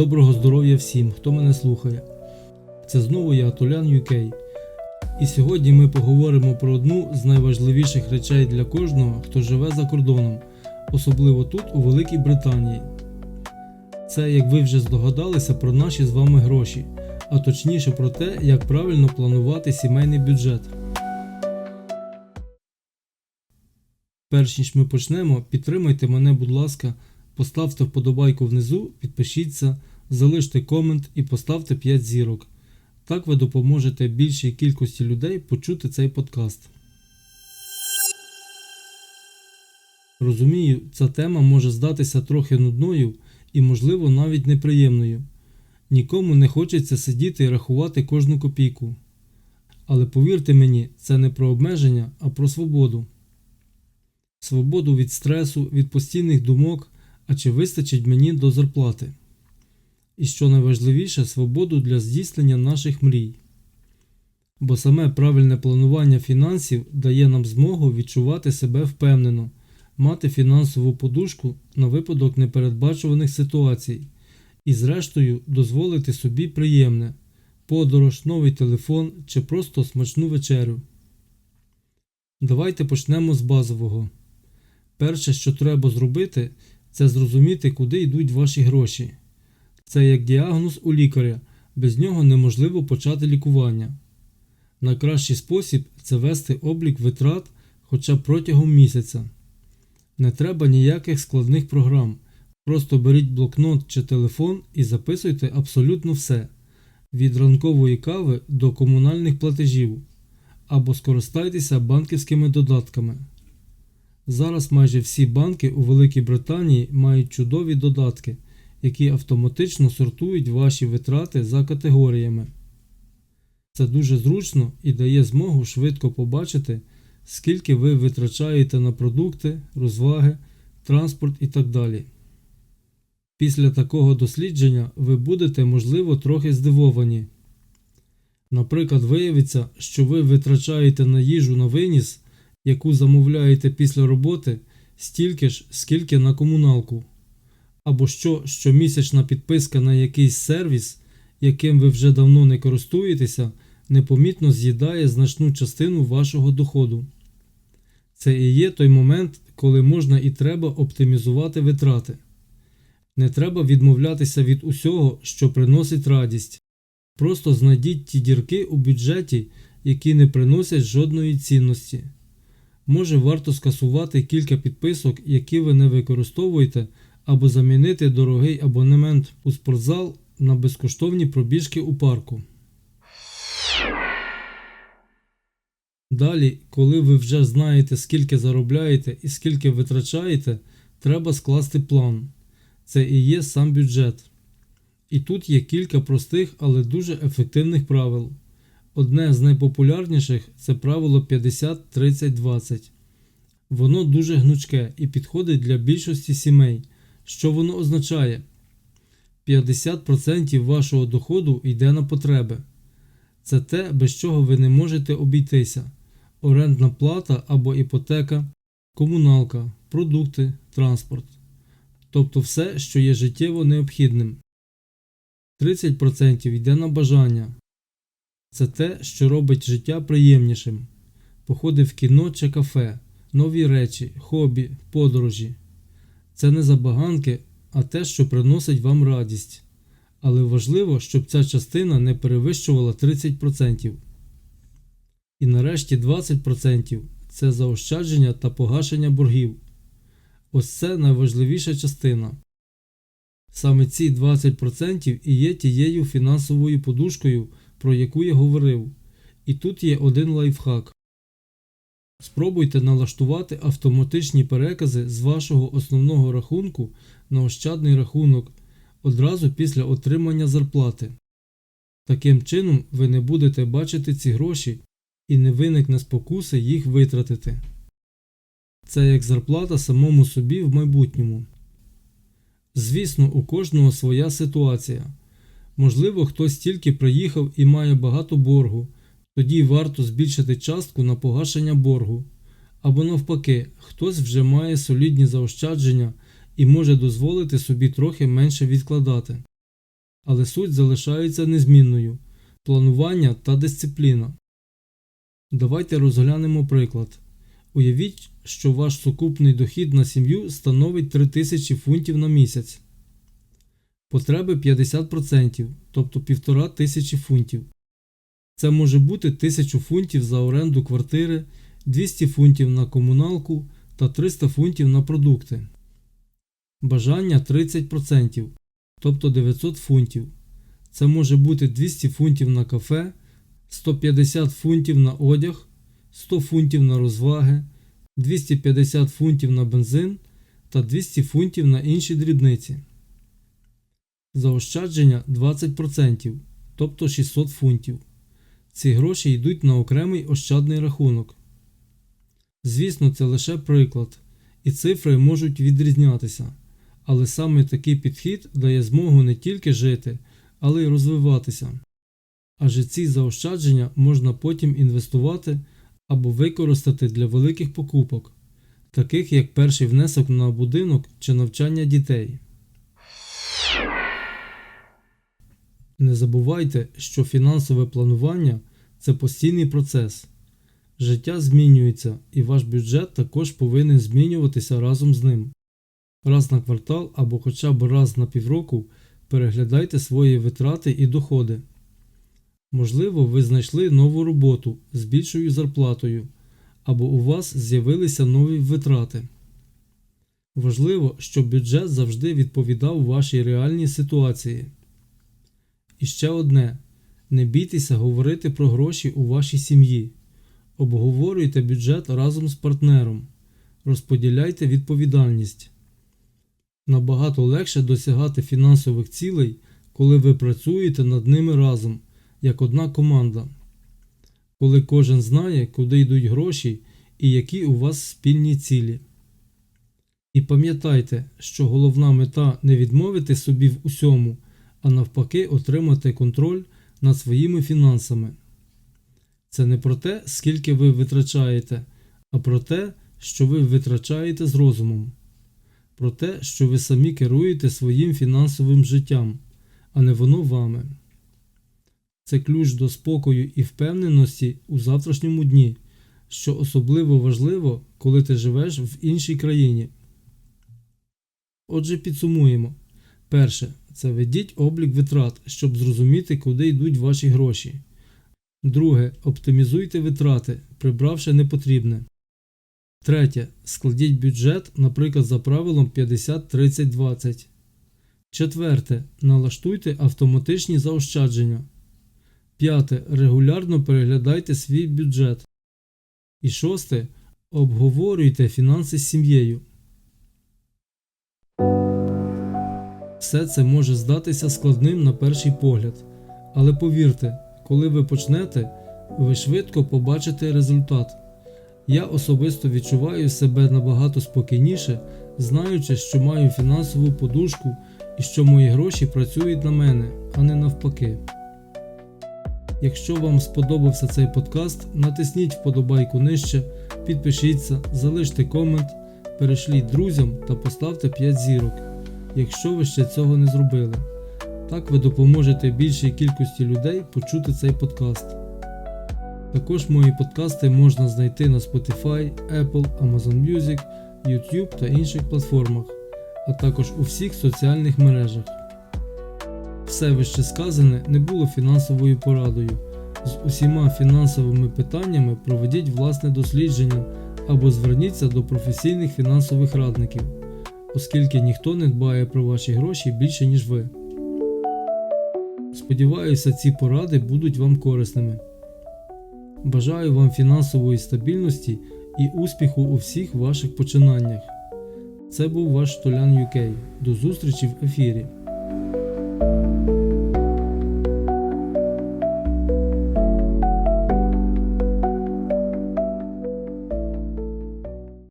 доброго здоров'я всім, хто мене слухає. Це знову я Толян UK. І сьогодні ми поговоримо про одну з найважливіших речей для кожного, хто живе за кордоном, особливо тут, у Великій Британії. Це, як ви вже здогадалися, про наші з вами гроші, а точніше про те, як правильно планувати сімейний бюджет. Перш ніж ми почнемо, підтримайте мене, будь ласка, поставте вподобайку внизу, підпишіться, залиште комент і поставте 5 зірок. Так ви допоможете більшій кількості людей почути цей подкаст. Розумію, ця тема може здатися трохи нудною і, можливо, навіть неприємною. Нікому не хочеться сидіти і рахувати кожну копійку. Але повірте мені, це не про обмеження, а про свободу. Свободу від стресу, від постійних думок, а чи вистачить мені до зарплати. І що найважливіше, свободу для здійснення наших мрій. Бо саме правильне планування фінансів дає нам змогу відчувати себе впевнено, мати фінансову подушку на випадок непередбачуваних ситуацій і, зрештою, дозволити собі приємне подорож, новий телефон чи просто смачну вечерю. Давайте почнемо з базового. Перше, що треба зробити, це зрозуміти, куди йдуть ваші гроші. Це як діагноз у лікаря, без нього неможливо почати лікування. Найкращий спосіб це вести облік витрат хоча б протягом місяця. Не треба ніяких складних програм. Просто беріть блокнот чи телефон і записуйте абсолютно все від ранкової кави до комунальних платежів або скористайтеся банківськими додатками. Зараз майже всі банки у Великій Британії мають чудові додатки, які автоматично сортують ваші витрати за категоріями. Це дуже зручно і дає змогу швидко побачити, скільки ви витрачаєте на продукти, розваги, транспорт і так далі. Після такого дослідження ви будете, можливо, трохи здивовані. Наприклад, виявиться, що ви витрачаєте на їжу на виніс, яку замовляєте після роботи, стільки ж, скільки на комуналку, або що щомісячна підписка на якийсь сервіс, яким ви вже давно не користуєтеся, непомітно з'їдає значну частину вашого доходу. Це і є той момент, коли можна і треба оптимізувати витрати. Не треба відмовлятися від усього, що приносить радість. Просто знайдіть ті дірки у бюджеті, які не приносять жодної цінності. Може варто скасувати кілька підписок, які ви не використовуєте, або замінити дорогий абонемент у спортзал на безкоштовні пробіжки у парку. Далі, коли ви вже знаєте, скільки заробляєте і скільки витрачаєте, треба скласти план. Це і є сам бюджет. І тут є кілька простих, але дуже ефективних правил. Одне з найпопулярніших це правило 50-30-20. Воно дуже гнучке і підходить для більшості сімей. Що воно означає? 50% вашого доходу йде на потреби. Це те, без чого ви не можете обійтися: орендна плата або іпотека, комуналка, продукти, транспорт. Тобто все, що є життєво необхідним. 30% йде на бажання. Це те, що робить життя приємнішим. Походи в кіно чи кафе, нові речі, хобі, подорожі. Це не забаганки, а те, що приносить вам радість. Але важливо, щоб ця частина не перевищувала 30%. І нарешті 20% це заощадження та погашення боргів. Ось це найважливіша частина. Саме ці 20% і є тією фінансовою подушкою, про яку я говорив. І тут є один лайфхак. Спробуйте налаштувати автоматичні перекази з вашого основного рахунку на ощадний рахунок одразу після отримання зарплати. Таким чином ви не будете бачити ці гроші і не виникне спокуси їх витратити. Це як зарплата самому собі в майбутньому. Звісно, у кожного своя ситуація. Можливо, хтось тільки приїхав і має багато боргу, тоді варто збільшити частку на погашення боргу. Або навпаки, хтось вже має солідні заощадження і може дозволити собі трохи менше відкладати. але суть залишається незмінною планування та дисципліна. Давайте розглянемо приклад. Уявіть, що ваш сукупний дохід на сім'ю становить 3000 фунтів на місяць. Потреби 50%, тобто 1500 фунтів. Це може бути 1000 фунтів за оренду квартири, 200 фунтів на комуналку та 300 фунтів на продукти. Бажання 30%, тобто 900 фунтів. Це може бути 200 фунтів на кафе, 150 фунтів на одяг, 100 фунтів на розваги, 250 фунтів на бензин та 200 фунтів на інші дрібниці. Заощадження 20%, тобто 600 фунтів. Ці гроші йдуть на окремий ощадний рахунок. Звісно, це лише приклад, і цифри можуть відрізнятися, але саме такий підхід дає змогу не тільки жити, але й розвиватися. Адже ці заощадження можна потім інвестувати або використати для великих покупок, таких як перший внесок на будинок чи навчання дітей. Не забувайте, що фінансове планування це постійний процес. Життя змінюється, і ваш бюджет також повинен змінюватися разом з ним. Раз на квартал або хоча б раз на півроку переглядайте свої витрати і доходи. Можливо, ви знайшли нову роботу з більшою зарплатою, або у вас з'явилися нові витрати. Важливо, щоб бюджет завжди відповідав вашій реальній ситуації. І ще одне: не бійтеся говорити про гроші у вашій сім'ї. Обговорюйте бюджет разом з партнером, розподіляйте відповідальність. Набагато легше досягати фінансових цілей, коли ви працюєте над ними разом, як одна команда. Коли кожен знає, куди йдуть гроші і які у вас спільні цілі. І пам'ятайте, що головна мета не відмовити собі в усьому, а навпаки, отримати контроль над своїми фінансами. Це не про те, скільки ви витрачаєте, а про те, що ви витрачаєте з розумом, про те, що ви самі керуєте своїм фінансовим життям, а не воно вами. Це ключ до спокою і впевненості у завтрашньому дні, що особливо важливо, коли ти живеш в іншій країні. Отже, підсумуємо. Перше, це ведіть облік витрат, щоб зрозуміти, куди йдуть ваші гроші. Друге. Оптимізуйте витрати, прибравши непотрібне. Третє. Складіть бюджет, наприклад, за правилом 50-30-20. Четверте. Налаштуйте автоматичні заощадження. П'яте. Регулярно переглядайте свій бюджет. І шосте. Обговорюйте фінанси з сім'єю. Все це може здатися складним на перший погляд. Але повірте, коли ви почнете, ви швидко побачите результат. Я особисто відчуваю себе набагато спокійніше, знаючи, що маю фінансову подушку і що мої гроші працюють на мене, а не навпаки. Якщо вам сподобався цей подкаст, натисніть вподобайку нижче, підпишіться, залиште комент, перешліть друзям та поставте 5 зірок, якщо ви ще цього не зробили. Так ви допоможете більшій кількості людей почути цей подкаст. Також мої подкасти можна знайти на Spotify, Apple, Amazon Music, YouTube та інших платформах, а також у всіх соціальних мережах. Все вище сказане не було фінансовою порадою. З усіма фінансовими питаннями проведіть власне дослідження або зверніться до професійних фінансових радників, оскільки ніхто не дбає про ваші гроші більше, ніж ви. Сподіваюся, ці поради будуть вам корисними. Бажаю вам фінансової стабільності і успіху у всіх ваших починаннях. Це був ваш Толян UK. До зустрічі в ефірі.